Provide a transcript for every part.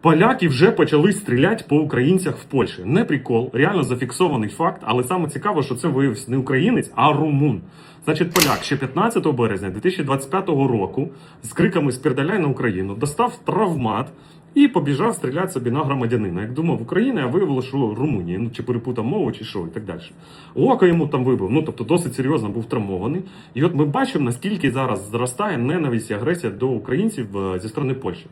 Поляки вже почали стріляти по українцях в Польщі. Не прикол, реально зафіксований факт, але саме цікаво, що це виявився не українець, а румун. Значить, поляк ще 15 березня 2025 року з криками «Спірдаляй на Україну достав травмат і побіжав стріляти собі на громадянина. Як думав Україна, а виявилося, що Румунії, ну чи перепутав мову, чи що, і так далі. Око йому там вибив. Ну тобто досить серйозно був травмований. І от ми бачимо, наскільки зараз зростає ненависть і агресія до українців е, зі сторони Польщі.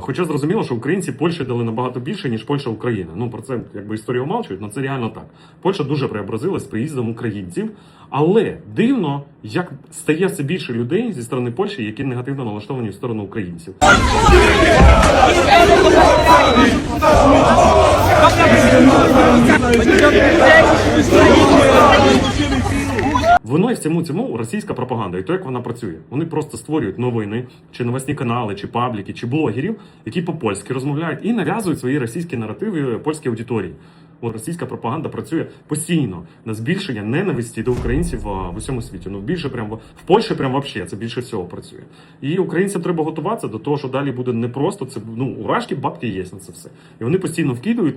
Хоча зрозуміло, що українці Польщі дали набагато більше, ніж Польща Україна. Ну про це якби історію умалчують, але це реально так. Польща дуже преобразилась приїздом українців, але дивно, як стає все більше людей зі сторони Польщі, які негативно налаштовані в сторону українців. Виною всьому цьому російська пропаганда і то, як вона працює. Вони просто створюють новини, чи новосні канали, чи пабліки, чи блогерів, які по-польськи розмовляють і нав'язують свої російські наративи польській аудиторії. От російська пропаганда працює постійно на збільшення ненависті до українців в усьому світі. Ну більше прямо в Польщі, прям вообще це більше всього працює. І українцям треба готуватися до того, що далі буде непросто. Це ну урашки, бабки є на це все. І вони постійно вкидують.